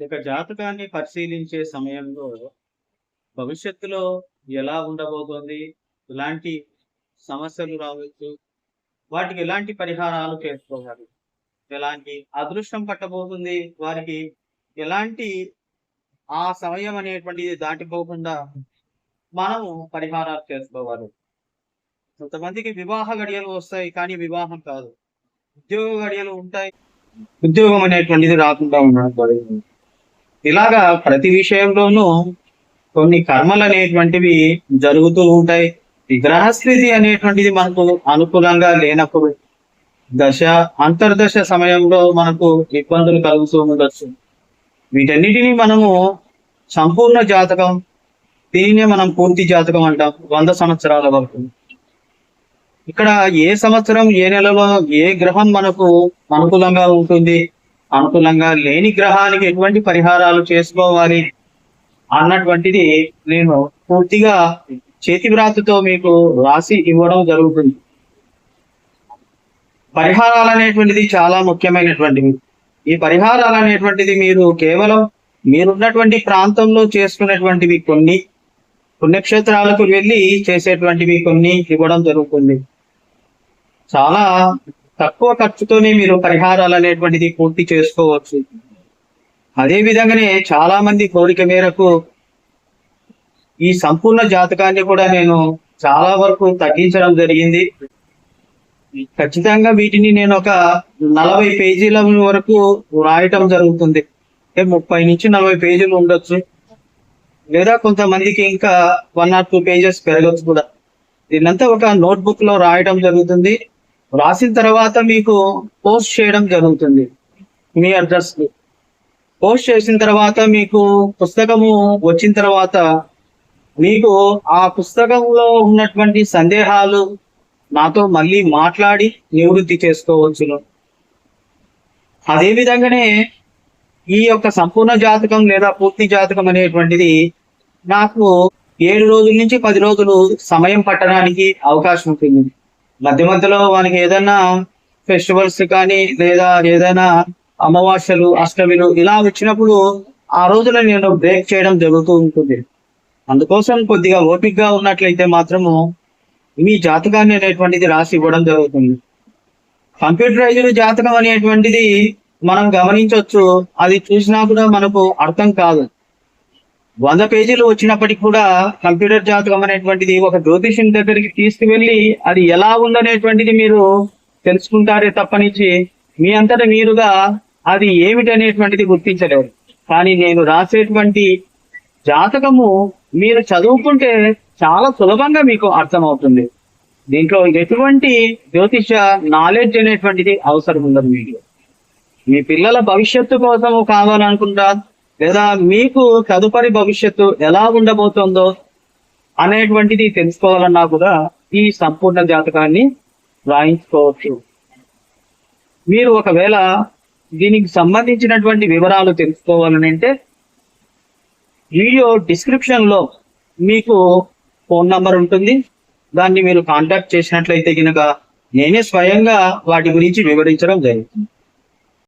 ఇక జాతకాన్ని పరిశీలించే సమయంలో భవిష్యత్తులో ఎలా ఉండబోతోంది ఎలాంటి సమస్యలు రావచ్చు వాటికి ఎలాంటి పరిహారాలు చేసుకోవాలి ఎలాంటి అదృష్టం పట్టబోతుంది వారికి ఎలాంటి ఆ సమయం అనేటువంటిది దాటిపోకుండా మనము పరిహారాలు చేసుకోవాలి. కొంతమందికి వివాహ గడియలు వస్తాయి కానీ వివాహం కాదు. ఉద్యోగ గడియలు ఉంటాయి. ఉద్యోగం అనేటువంటిది రాకుండా ఉండడం ఇలాగా ప్రతి విషయంలోనూ కొన్ని కర్మలు అనేటువంటివి జరుగుతూ ఉంటాయి. గ్రహస్థితి అనేటువంటిది మనకు అనుకూలంగా లేనప్పుడు దశ అంతర్దశ సమయంలో మనకు ఇబ్బందులు కలుగుతూ ఉండొచ్చు. వీటన్నిటిని మనము సంపూర్ణ జాతకం దీనినే మనం పూర్తి జాతకం అంటాం వంద సంవత్సరాల వరకు. ఇక్కడ ఏ సంవత్సరం ఏ నెలలో ఏ గ్రహం మనకు అనుకూలంగా ఉంటుంది అనుకూలంగా లేని గ్రహానికి ఎటువంటి పరిహారాలు చేసుకోవాలి అన్నటువంటిది నేను పూర్తిగా చేతి వ్రాతతో మీకు రాసి ఇవ్వడం జరుగుతుంది. పరిహారాలు అనేటువంటిది చాలా ముఖ్యమైనటువంటివి. ఈ పరిహారాలు అనేటువంటిది మీరు కేవలం మీరున్నటువంటి ప్రాంతంలో చేసుకునేటువంటివి కొన్ని పుణ్యక్షేత్రాలకు వెళ్ళి చేసేటువంటివి కొన్ని ఇవ్వడం జరుగుతుంది. చాలా తక్కువ ఖర్చుతోనే మీరు పరిహారాలు అనేటువంటిది పూర్తి చేసుకోవచ్చు. అదే విధంగానే చాలా మంది కోరిక మేరకు ఈ సంపూర్ణ జాతకాన్ని కూడా నేను చాలా వరకు తగ్గించడం జరిగింది. ఖచ్చితంగా వీటిని నేను ఒక నలభై పేజీల వరకు రాయటం జరుగుతుంది. అంటే ముప్పై నుంచి నలభై పేజీలు ఉండొచ్చు. లేదా కొంతమందికి ఇంకా వన్ ఆర్ టూ పేజెస్ పెరగచ్చు కూడా. దీన్నంతా ఒక నోట్బుక్లో రాయడం జరుగుతుంది. రాసిన తర్వాత మీకు పోస్ట్ చేయడం జరుగుతుంది మీ అడ్రస్ పోస్ట్ చేసిన తర్వాత మీకు పుస్తకము వచ్చిన తర్వాత మీకు ఆ పుస్తకంలో ఉన్నటువంటి సందేహాలు నాతో మళ్ళీ మాట్లాడి నివృత్తి చేసుకోవచ్చును. అదే విధంగానే ఈ యొక్క సంపూర్ణ జాతకం లేదా పూర్తి జాతకం అనేటువంటిది నాకు ఏడు రోజుల నుంచి పది రోజులు సమయం పట్టడానికి అవకాశం ఉంటుంది. మధ్య మధ్యలో వానికి ఏదైనా ఫెస్టివల్స్ కానీ లేదా ఏదైనా అమావాస్యలు అష్టమిలు ఇలా వచ్చినప్పుడు ఆ రోజున నేను బ్రేక్ చేయడం జరుగుతూ ఉంటుంది. అందుకోసం కొద్దిగా ఓపికగా ఉన్నట్లయితే మాత్రము మీ జాతకాన్ని అనేటువంటిది రాసి ఇవ్వడం జరుగుతుంది. కంప్యూటరైజ్డ్ జాతకం అనేటువంటిది మనం గమనించవచ్చు అది చూసినా కూడా మనకు అర్థం కాదు. వంద పేజీలు వచ్చినప్పటికి కూడా కంప్యూటర్ జాతకం అనేటువంటిది ఒక జ్యోతిష్యం దగ్గరికి తీసుకువెళ్ళి అది ఎలా ఉందనేటువంటిది మీరు తెలుసుకుంటారే తప్పనించి మీ అంతటా మీరుగా అది ఏమిటి అనేటువంటిది గుర్తించలేరు. కానీ నేను రాసేటువంటి జాతకము మీరు చదువుకుంటే చాలా సులభంగా మీకు అర్థమవుతుంది. దీంట్లో ఎటువంటి జ్యోతిష నాలెడ్జ్ అనేటువంటిది అవసరం ఉండదు మీకు. మీ పిల్లల భవిష్యత్తు కోసము కావాలనుకుంటా లేదా మీకు తదుపరి భవిష్యత్తు ఎలా ఉండబోతుందో అనేటువంటిది తెలుసుకోవాలన్నా కూడా ఈ సంపూర్ణ జాతకాన్ని రాయించుకోవచ్చు. మీరు ఒకవేళ దీనికి సంబంధించినటువంటి వివరాలు తెలుసుకోవాలని అంటే వీడియో డిస్క్రిప్షన్లో మీకు ఫోన్ నంబర్ ఉంటుంది. దాన్ని మీరు కాంటాక్ట్ చేసినట్లయితే కనుక నేనే స్వయంగా వాటి గురించి వివరించడం జరుగుతుంది.